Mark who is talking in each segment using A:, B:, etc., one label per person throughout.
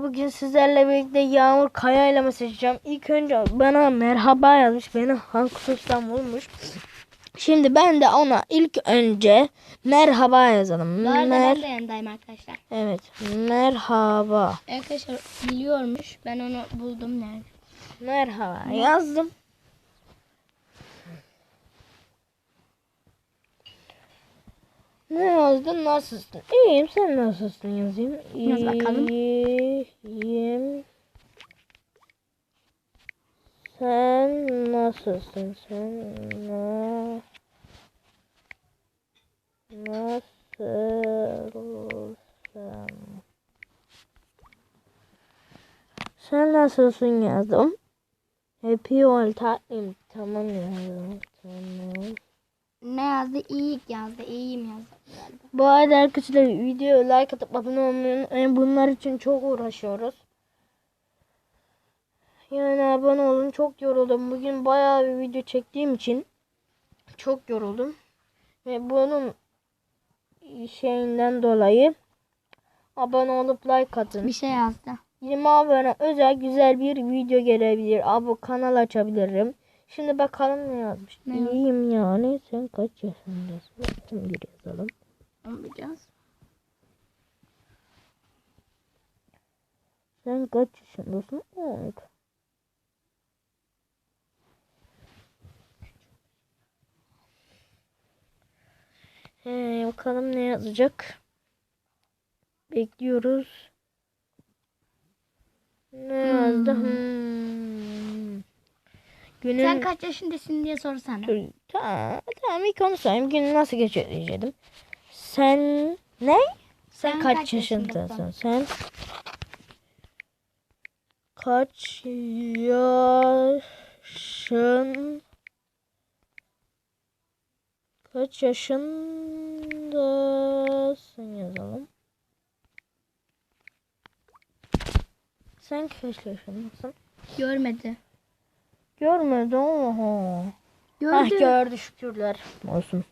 A: Bugün sizlerle birlikte Yağmur Kaya ile seçeceğim? İlk önce bana merhaba yazmış. Beni Hankus'tan bulmuş. Şimdi ben de ona ilk önce merhaba yazalım.
B: Bu arada
A: Mer
B: ben de yanındayım arkadaşlar.
A: evet. Merhaba.
B: Arkadaşlar biliyormuş. Ben onu buldum nerede?
A: Merhaba yazdım. Ne yazdın? Nasılsın? İyiyim. Sen nasılsın yazayım?
B: Yaz bakalım.
A: İyiyim. Sen nasılsın? Sen na nasılsın? Sen nasılsın yazdım. Happy ol tatlım. Tamam yazdım. Tamam.
B: Ne yazdı? İyi yazdı. İyiyim yazdı galiba.
A: Bu arada arkadaşlar video like atıp abone olmayı unutmayın. Bunlar için çok uğraşıyoruz. Yani abone olun. Çok yoruldum. Bugün bayağı bir video çektiğim için çok yoruldum. Ve bunun şeyinden dolayı abone olup like atın.
B: Bir şey yazdı.
A: 20 abone özel güzel bir video gelebilir. Abi kanal açabilirim. Şimdi bakalım ne yazmış.
B: Ne?
A: İyiyim yani. Sen kaç yaşındasın? 11 yazalım.
B: Onu bileceğiz.
A: Sen kaç yaşındasın? 12. He, bakalım ne yazacak. Bekliyoruz. Ne yazdı? Hmm. Günün...
B: Sen kaç yaşındasın diye sorsana.
A: Tamam, tamam ilk onu sorayım. Günü nasıl geçiyor diyecektim. Sen ne? Sen,
B: Sen
A: kaç,
B: kaç
A: yaşındasın?
B: yaşındasın?
A: Sen kaç yaşın kaç yaşındasın yazalım. Sen kaç yaşındasın?
B: Görmedi.
A: Görmedim ama.
B: Gördü.
A: Hah gördü şükürler olsun.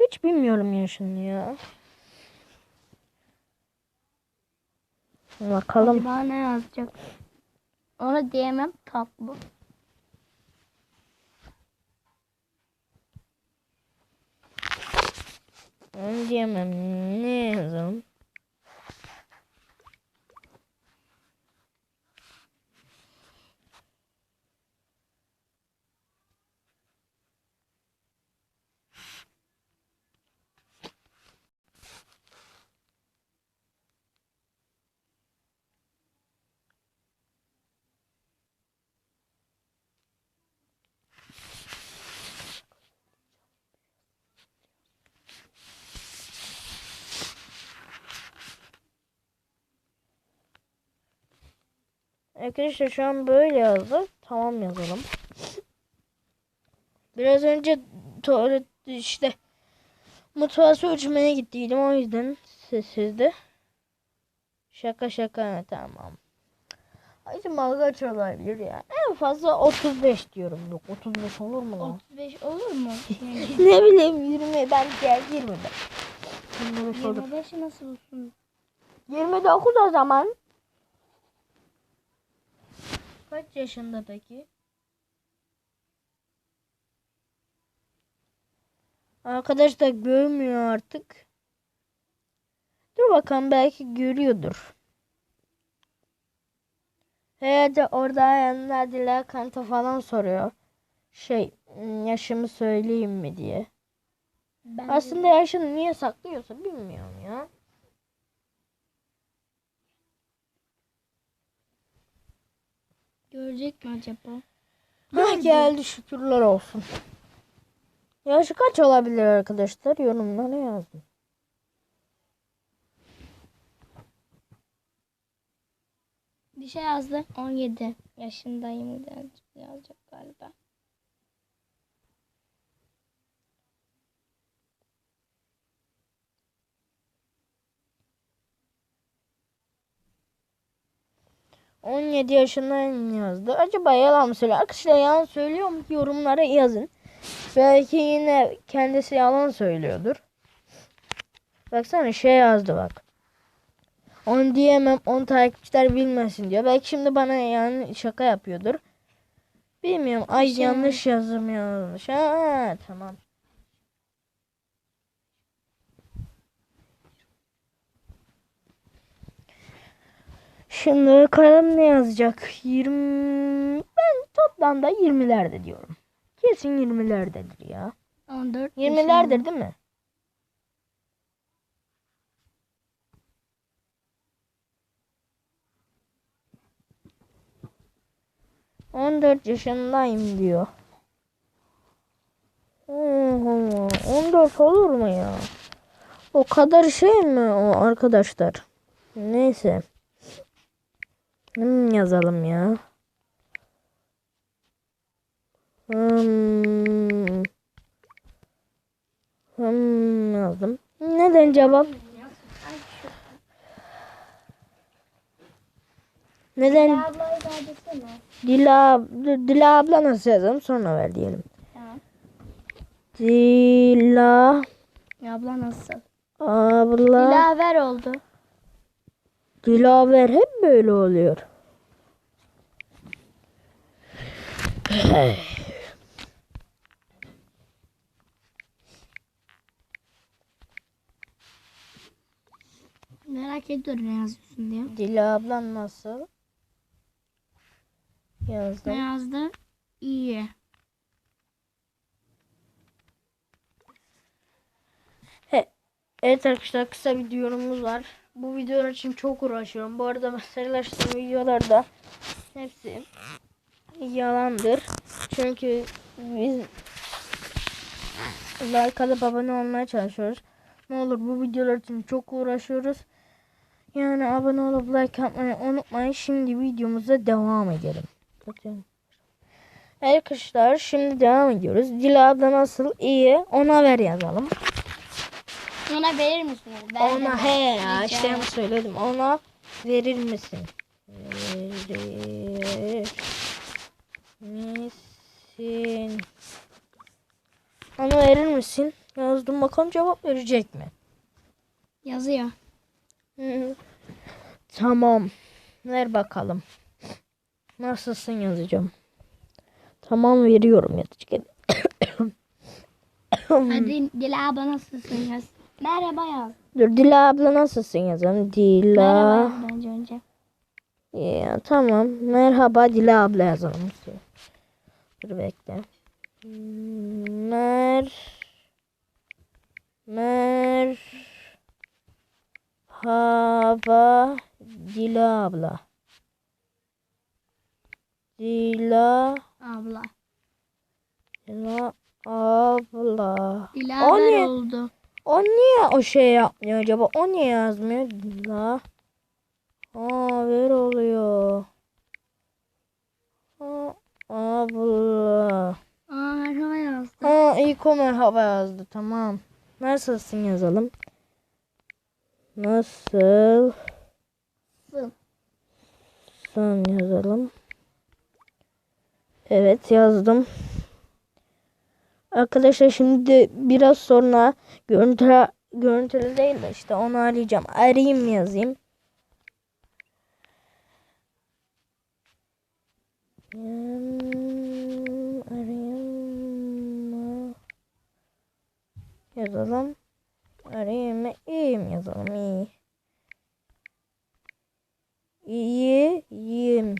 A: Hiç bilmiyorum yaşını ya. Bakalım.
B: Acaba ne yazacak? Ona diyemem tatlı.
A: Onu diyemem. Ne yazalım? Arkadaşlar şu an böyle yazdı. Tamam yazalım. Biraz önce tuvalet işte mutfağa su içmeye gittiydim o yüzden sessizdi. Şaka şaka tamam. Acaba kaç olabilir ya? En fazla 35 diyorum. Yok 35 olur mu lan?
B: 35 olur mu?
A: ne bileyim 20 ben gel 20 ben. 25 olur.
B: 25 nasıl olsun?
A: 29 o zaman. Kaç yaşında peki? Arkadaş da görmüyor artık. Dur bakalım belki görüyordur. Herhalde orada yanında Dila Kanta falan soruyor. Şey yaşımı söyleyeyim mi diye.
B: Ben
A: Aslında yaşını niye saklıyorsa bilmiyorum ya.
B: Görecek mi acaba?
A: Hah geldi şükürler olsun. Yaşı kaç olabilir arkadaşlar? Yorumlara yazın.
B: Bir şey yazdı. 17 yaşındayım yazacak galiba.
A: 17 yaşından yazdı. Acaba yalan mı söylüyor? Arkadaşlar yalan söylüyor mu? Yorumlara yazın. Belki yine kendisi yalan söylüyordur. Baksana şey yazdı bak. On diyemem. On takipçiler bilmesin diyor. Belki şimdi bana yani şaka yapıyordur. Bilmiyorum. Ay
B: Şey-
A: yanlış yazım yazmış. Ha tamam. Şimdi bakalım ne yazacak? 20 ben toplamda 20'lerde diyorum. Kesin 20'lerdedir ya.
B: 14
A: 20'lerdir değil mi? On dört yaşındayım diyor. Oho, 14 olur mu ya? O kadar şey mi o arkadaşlar? Neyse. Hmm, yazalım ya. Hmm. Hmm, yazdım. Neden cevap? Neden
B: Ablayı da desene.
A: Dila, Dila abla nasıl yazalım sonra ver diyelim.
B: Tamam.
A: Dila
B: Abla nasıl?
A: abla
B: Dilaver oldu.
A: Dilaver hep böyle oluyor.
B: Merak ediyorum ne yazıyorsun diye.
A: Dila abla nasıl?
B: Ne
A: Yazdım.
B: yazdı? İyi.
A: Evet arkadaşlar kısa bir videomuz var. Bu videolar için çok uğraşıyorum. Bu arada mesajlaştığım videolarda hepsi yalandır. Çünkü biz like alıp abone olmaya çalışıyoruz. Ne olur bu videolar için çok uğraşıyoruz. Yani abone olup like atmayı unutmayın. Şimdi videomuza devam edelim. Arkadaşlar şimdi devam ediyoruz. Dila abla nasıl? iyi Ona ver yazalım.
B: Ona verir misin? Ben
A: Ona he ya işte
B: ederim.
A: söyledim. Ona verir misin? Verir misin? Ona verir misin? Yazdım bakalım cevap verecek mi?
B: Yazıyor.
A: Hı. Tamam. Ver bakalım. Nasılsın yazacağım. Tamam veriyorum yazacak.
B: Hadi Dila abla nasılsın yaz. Merhaba yaz.
A: Dur Dila abla nasılsın yazalım. Dila.
B: Merhaba yaz bence önce.
A: Ya tamam. Merhaba Dila abla yazalım. Dur bekle. Mer Mer Hava Dila abla. Dila
B: Abla.
A: Dila abla.
B: Dilaver
A: O ne?
B: oldu.
A: O niye o şey yapmıyor acaba? O niye yazmıyor? Dila. Aa ver oluyor. Aa, abla.
B: Aa merhaba yazdı.
A: Aa ilk o merhaba yazdı. Tamam. Nasılsın yazalım. Nasıl? Sen yazalım. Evet yazdım. Arkadaşlar şimdi biraz sonra görüntü görüntülü değil de işte onu arayacağım. Arayayım yazayım? Arayayım? Yazalım. Arayayım mı? İyiyim yazalım. iyi. İyiyim.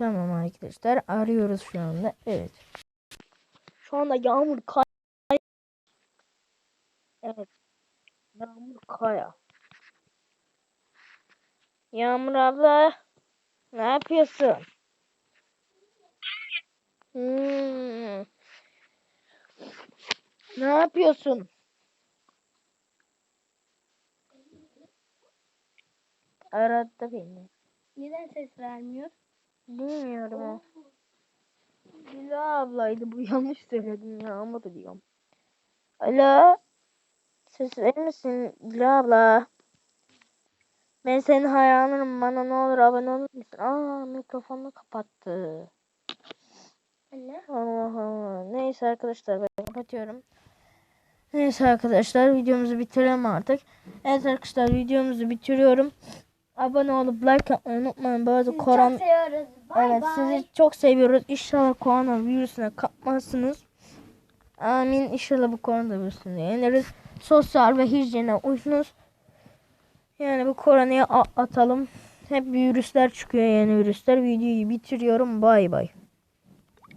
A: Tamam arkadaşlar arıyoruz şu anda. Evet. Şu anda yağmur kay. Evet. Yağmur kaya. Yağmur abla. Ne yapıyorsun? Hmm. Ne yapıyorsun? Aradı beni.
B: Neden ses vermiyor?
A: Bilmiyorum. Dila ablaydı bu yanlış söyledim ya ama da diyorum. Alo. Ses verir misin Dila abla? Ben senin hayranınım bana ne olur abone olur musun? Aa mikrofonunu kapattı.
B: Anne.
A: Allah Allah. Neyse arkadaşlar ben kapatıyorum. Neyse arkadaşlar videomuzu bitirelim artık. Evet arkadaşlar videomuzu bitiriyorum. Abone olup like atmayı unutmayın. Bu arada koron...
B: Çok seviyoruz. Bay
A: Evet
B: bay.
A: sizi çok seviyoruz. İnşallah korona virüsüne kapmazsınız. Amin. İnşallah bu korona virüsünü yeneriz. Sosyal ve hijyene uysunuz. Yani bu koronayı atalım. Hep virüsler çıkıyor yeni virüsler. Videoyu bitiriyorum. Bay bay.